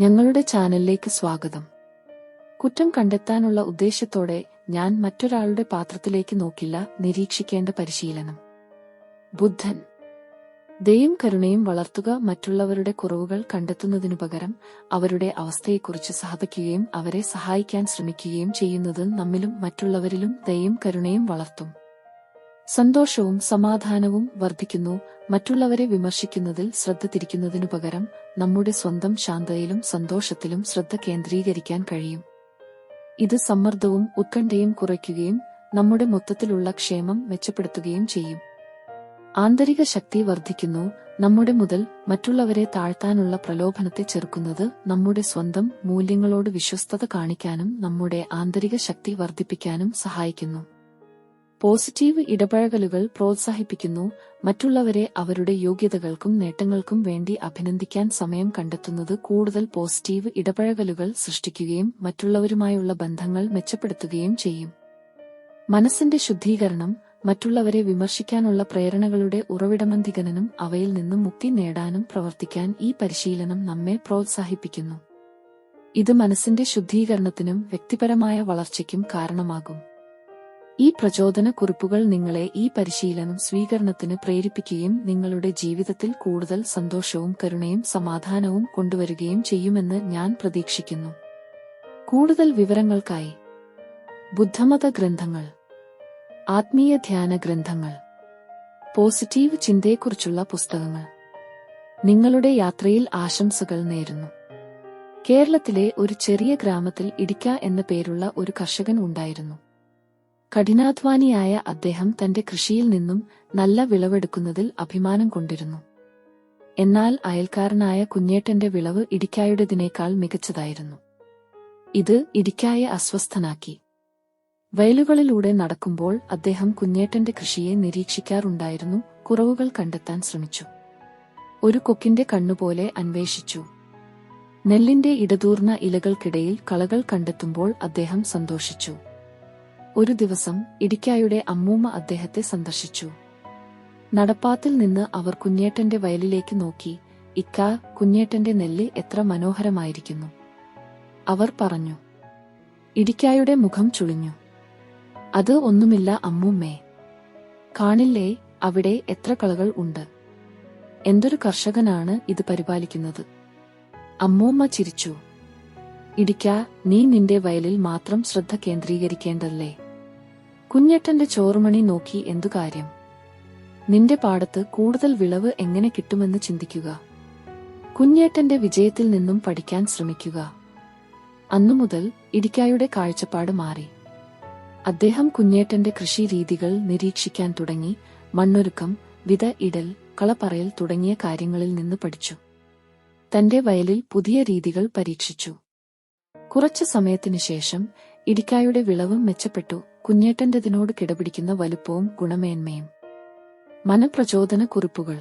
ഞങ്ങളുടെ ചാനലിലേക്ക് സ്വാഗതം. കുറ്റം കണ്ടെത്താനുള്ള ഉദ്ദേശത്തോടെ ഞാൻ മറ്റൊരാളുടെ പാത്രത്തിലേക്ക് നോക്കില്ല നിരീക്ഷിക്കേണ്ട പരിശീലനം. ബുദ്ധൻ. ദയും കരുണയും വളർത്തുക മറ്റുള്ളവരുടെ കുറവുകൾ കണ്ടെത്തുന്നതിനു പകരം അവരുടെ അവസ്ഥയെക്കുറിച്ച് സാധിക്കുകയും അവരെ സഹായിക്കാൻ ശ്രമിക്കുകയും ചെയ്യുന്നത് നമ്മിലും മറ്റുള്ളവരിലും ദയും കരുണയും വളർത്തും. സന്തോഷവും സമാധാനവും വർദ്ധിക്കുന്നു. മറ്റുള്ളവരെ വിമർശിക്കുന്നതിൽ ശ്രദ്ധ തിരിക്കുന്നതിനു പകരം നമ്മുടെ സ്വന്തം ശാന്തതയിലും സന്തോഷത്തിലും ശ്രദ്ധ കേന്ദ്രീകരിക്കാൻ കഴിയും. ഇത് സമ്മർദ്ദവും ഉത്കണ്ഠയും കുറയ്ക്കുകയും നമ്മുടെ മൊത്തത്തിലുള്ള ക്ഷേമം മെച്ചപ്പെടുത്തുകയും ചെയ്യും. ആന്തരിക ശക്തി വർദ്ധിക്കുന്നു. നമ്മുടെ മുതൽ മറ്റുള്ളവരെ താഴ്ത്താനുള്ള പ്രലോഭനത്തെ ചെറുക്കുന്നത് നമ്മുടെ സ്വന്തം മൂല്യങ്ങളോട് വിശ്വസ്തത കാണിക്കാനും നമ്മുടെ ആന്തരിക ശക്തി വർദ്ധിപ്പിക്കാനും സഹായിക്കുന്നു. പോസിറ്റീവ് ഇടപഴകലുകൾ പ്രോത്സാഹിപ്പിക്കുന്നു. മറ്റുള്ളവരെ അവരുടെ യോഗ്യതകൾക്കും നേട്ടങ്ങൾക്കും വേണ്ടി അഭിനന്ദിക്കാൻ സമയം കണ്ടെത്തുന്നത് കൂടുതൽ പോസിറ്റീവ് ഇടപഴകലുകൾ സൃഷ്ടിക്കുകയും മറ്റുള്ളവരുമായുള്ള ബന്ധങ്ങൾ മെച്ചപ്പെടുത്തുകയും ചെയ്യും. മനസ്സിന്റെ ശുദ്ധീകരണം മറ്റുള്ളവരെ വിമർശിക്കാനുള്ള പ്രേരണകളുടെ ഉറവിടമന്തികനും അവയിൽ നിന്നും മുക്തി നേടാനും പ്രവർത്തിക്കാൻ ഈ പരിശീലനം നമ്മെ പ്രോത്സാഹിപ്പിക്കുന്നു. ഇത് മനസ്സിന്റെ ശുദ്ധീകരണത്തിനും വ്യക്തിപരമായ വളർച്ചയ്ക്കും കാരണമാകും. ഈ പ്രചോദന കുറിപ്പുകൾ നിങ്ങളെ ഈ പരിശീലനം സ്വീകരണത്തിന് പ്രേരിപ്പിക്കുകയും നിങ്ങളുടെ ജീവിതത്തിൽ കൂടുതൽ സന്തോഷവും കരുണയും സമാധാനവും കൊണ്ടുവരികയും ചെയ്യുമെന്ന് ഞാൻ പ്രതീക്ഷിക്കുന്നു. കൂടുതൽ വിവരങ്ങൾക്കായി. ബുദ്ധമത ഗ്രന്ഥങ്ങൾ. ആത്മീയ ധ്യാന ഗ്രന്ഥങ്ങൾ. പോസിറ്റീവ് ചിന്തയെക്കുറിച്ചുള്ള പുസ്തകങ്ങൾ. നിങ്ങളുടെ യാത്രയിൽ ആശംസകൾ നേരുന്നു. കേരളത്തിലെ ഒരു ചെറിയ ഗ്രാമത്തിൽ ഇടിക്ക എന്ന പേരുള്ള ഒരു കർഷകൻ ഉണ്ടായിരുന്നു. കഠിനാധ്വാനിയായ അദ്ദേഹം തന്റെ കൃഷിയിൽ നിന്നും നല്ല വിളവെടുക്കുന്നതിൽ അഭിമാനം കൊണ്ടിരുന്നു. എന്നാൽ അയൽക്കാരനായ കുഞ്ഞേട്ടന്റെ വിളവ് ഇടിക്കായുടേതിനേക്കാൾ മികച്ചതായിരുന്നു. ഇത് ഇടിക്കായെ അസ്വസ്ഥനാക്കി. വയലുകളിലൂടെ നടക്കുമ്പോൾ അദ്ദേഹം കുഞ്ഞേട്ടന്റെ കൃഷിയെ നിരീക്ഷിക്കാറുണ്ടായിരുന്നു കുറവുകൾ കണ്ടെത്താൻ ശ്രമിച്ചു. ഒരു കൊക്കിന്റെ കണ്ണുപോലെ അന്വേഷിച്ചു. നെല്ലിന്റെ ഇടതൂർന്ന ഇലകൾക്കിടയിൽ കളകൾ കണ്ടെത്തുമ്പോൾ അദ്ദേഹം സന്തോഷിച്ചു. ഒരു ദിവസം ഇടിക്കായുടെ അമ്മൂമ്മ അദ്ദേഹത്തെ സന്ദർശിച്ചു. നടപ്പാത്തിൽ നിന്ന് അവർ കുഞ്ഞേട്ടന്റെ വയലിലേക്ക് നോക്കി ഇക്ക കുഞ്ഞേട്ടന്റെ നെല്ല് എത്ര മനോഹരമായിരിക്കുന്നു. അവർ പറഞ്ഞു ഇടിക്കായുടെ മുഖം ചുളിഞ്ഞു. അത് ഒന്നുമില്ല അമ്മൂമ്മേ. കാണില്ലേ അവിടെ എത്ര കളകൾ ഉണ്ട്. എന്തൊരു കർഷകനാണ് ഇത് പരിപാലിക്കുന്നത്. അമ്മൂമ്മ ചിരിച്ചു. ഇടിക്ക നീ നിന്റെ വയലിൽ മാത്രം ശ്രദ്ധ കേന്ദ്രീകരിക്കേണ്ടല്ലേ കുഞ്ഞേട്ടന്റെ ചോറുമണി നോക്കി എന്തു കാര്യം? നിന്റെ പാടത്ത് കൂടുതൽ വിളവ് എങ്ങനെ കിട്ടുമെന്ന് ചിന്തിക്കുക. കുഞ്ഞേട്ടന്റെ വിജയത്തിൽ നിന്നും പഠിക്കാൻ ശ്രമിക്കുക. അന്നുമുതൽ ഇടിക്കായുടെ കാഴ്ചപ്പാട് മാറി. അദ്ദേഹം കുഞ്ഞേട്ടന്റെ കൃഷി രീതികൾ നിരീക്ഷിക്കാൻ തുടങ്ങി മണ്ണൊരുക്കം വിത ഇടൽ കളപ്പറയൽ തുടങ്ങിയ കാര്യങ്ങളിൽ നിന്ന് പഠിച്ചു. തന്റെ വയലിൽ പുതിയ രീതികൾ പരീക്ഷിച്ചു. കുറച്ചു സമയത്തിനു ശേഷം ഇടിക്കായുടെ വിളവും മെച്ചപ്പെട്ടു. കുഞ്ഞേട്ടന്റെതിനോട് കിടപിടിക്കുന്ന വലുപ്പവും ഗുണമേന്മയും. മനപ്രചോദന കുറിപ്പുകൾ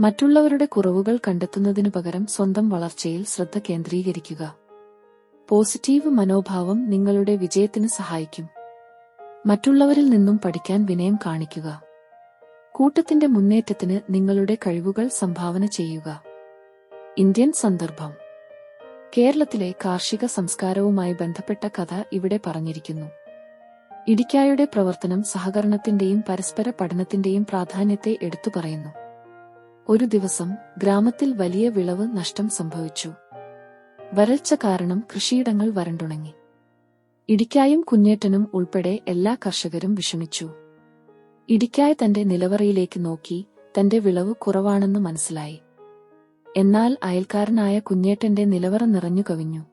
മറ്റുള്ളവരുടെ കുറവുകൾ കണ്ടെത്തുന്നതിനു പകരം സ്വന്തം വളർച്ചയിൽ ശ്രദ്ധ കേന്ദ്രീകരിക്കുക. പോസിറ്റീവ് മനോഭാവം നിങ്ങളുടെ വിജയത്തിന് സഹായിക്കും. മറ്റുള്ളവരിൽ നിന്നും പഠിക്കാൻ വിനയം കാണിക്കുക. കൂട്ടത്തിന്റെ മുന്നേറ്റത്തിന് നിങ്ങളുടെ കഴിവുകൾ സംഭാവന ചെയ്യുക. ഇന്ത്യൻ സന്ദർഭം. കേരളത്തിലെ കാർഷിക സംസ്കാരവുമായി ബന്ധപ്പെട്ട കഥ ഇവിടെ പറഞ്ഞിരിക്കുന്നു. ഇടിക്കായുടെ പ്രവർത്തനം സഹകരണത്തിന്റെയും പരസ്പര പഠനത്തിന്റെയും പ്രാധാന്യത്തെ എടുത്തു പറയുന്നു. ഒരു ദിവസം ഗ്രാമത്തിൽ വലിയ വിളവ് നഷ്ടം സംഭവിച്ചു. വരൾച്ച കാരണം കൃഷിയിടങ്ങൾ വരണ്ടുണങ്ങി. ഇടിക്കായും കുഞ്ഞേറ്റനും ഉൾപ്പെടെ എല്ലാ കർഷകരും വിഷമിച്ചു. ഇടിക്കായ തന്റെ നിലവറയിലേക്ക് നോക്കി തന്റെ വിളവ് കുറവാണെന്ന് മനസ്സിലായി. എന്നാൽ അയൽക്കാരനായ കുഞ്ഞേട്ടന്റെ നിലവറ നിറഞ്ഞു കവിഞ്ഞു.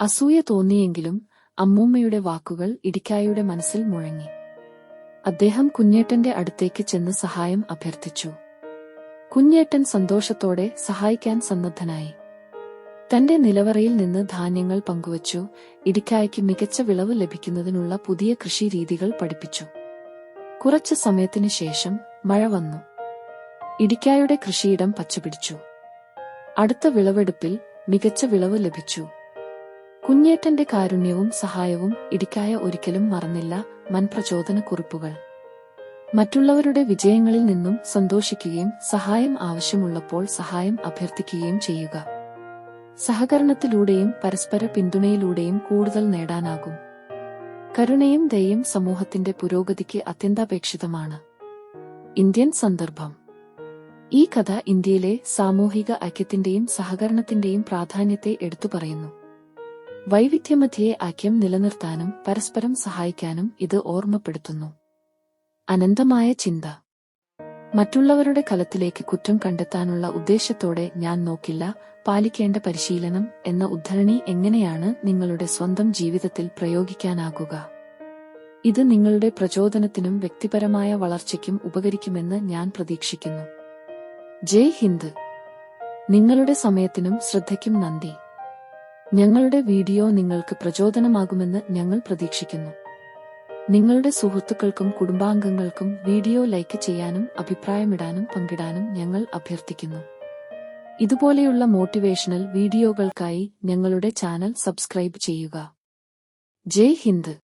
അസൂയ തോന്നിയെങ്കിലും അമ്മൂമ്മയുടെ വാക്കുകൾ ഇടിക്കായുടെ മനസ്സിൽ മുഴങ്ങി. അദ്ദേഹം കുഞ്ഞേട്ടന്റെ അടുത്തേക്ക് ചെന്ന് സഹായം അഭ്യർത്ഥിച്ചു. കുഞ്ഞേട്ടൻ സന്തോഷത്തോടെ സഹായിക്കാൻ സന്നദ്ധനായി. തന്റെ നിലവറയിൽ നിന്ന് ധാന്യങ്ങൾ പങ്കുവച്ചു ഇടിക്കായ്ക്ക് മികച്ച വിളവ് ലഭിക്കുന്നതിനുള്ള പുതിയ കൃഷി രീതികൾ പഠിപ്പിച്ചു. കുറച്ചു സമയത്തിനു ശേഷം മഴ വന്നു. ഇടിക്കായുടെ കൃഷിയിടം പച്ചപിടിച്ചു. അടുത്ത വിളവെടുപ്പിൽ മികച്ച വിളവ് ലഭിച്ചു. കുഞ്ഞേട്ടന്റെ കാരുണ്യവും സഹായവും ഇടിക്കായ ഒരിക്കലും മറന്നില്ല മൻപ്രചോദന കുറിപ്പുകൾ. മറ്റുള്ളവരുടെ വിജയങ്ങളിൽ നിന്നും സന്തോഷിക്കുകയും സഹായം ആവശ്യമുള്ളപ്പോൾ സഹായം അഭ്യർത്ഥിക്കുകയും ചെയ്യുക. സഹകരണത്തിലൂടെയും പരസ്പര പിന്തുണയിലൂടെയും കൂടുതൽ നേടാനാകും. കരുണയും ദയയും സമൂഹത്തിന്റെ പുരോഗതിക്ക് അത്യന്താപേക്ഷിതമാണ്. ഇന്ത്യൻ സന്ദർഭം. ഈ കഥ ഇന്ത്യയിലെ സാമൂഹിക ഐക്യത്തിന്റെയും സഹകരണത്തിന്റെയും പ്രാധാന്യത്തെ എടുത്തു പറയുന്നു. വൈവിധ്യമധ്യയെ ഐക്യം നിലനിർത്താനും പരസ്പരം സഹായിക്കാനും ഇത് ഓർമ്മപ്പെടുത്തുന്നു. അനന്തമായ ചിന്ത. മറ്റുള്ളവരുടെ കലത്തിലേക്ക് കുറ്റം കണ്ടെത്താനുള്ള ഉദ്ദേശത്തോടെ ഞാൻ നോക്കില്ല പാലിക്കേണ്ട പരിശീലനം എന്ന ഉദ്ധരണി എങ്ങനെയാണ് നിങ്ങളുടെ സ്വന്തം ജീവിതത്തിൽ പ്രയോഗിക്കാനാകുക? ഇത് നിങ്ങളുടെ പ്രചോദനത്തിനും വ്യക്തിപരമായ വളർച്ചയ്ക്കും ഉപകരിക്കുമെന്ന് ഞാൻ പ്രതീക്ഷിക്കുന്നു. ജയ് ഹിന്ദ്. നിങ്ങളുടെ സമയത്തിനും ശ്രദ്ധയ്ക്കും നന്ദി. ഞങ്ങളുടെ വീഡിയോ നിങ്ങൾക്ക് പ്രചോദനമാകുമെന്ന് ഞങ്ങൾ പ്രതീക്ഷിക്കുന്നു. നിങ്ങളുടെ സുഹൃത്തുക്കൾക്കും കുടുംബാംഗങ്ങൾക്കും വീഡിയോ ലൈക്ക് ചെയ്യാനും അഭിപ്രായമിടാനും പങ്കിടാനും ഞങ്ങൾ അഭ്യർത്ഥിക്കുന്നു. ഇതുപോലെയുള്ള മോട്ടിവേഷണൽ വീഡിയോകൾക്കായി ഞങ്ങളുടെ ചാനൽ സബ്സ്ക്രൈബ് ചെയ്യുക. ജയ് ഹിന്ദ്.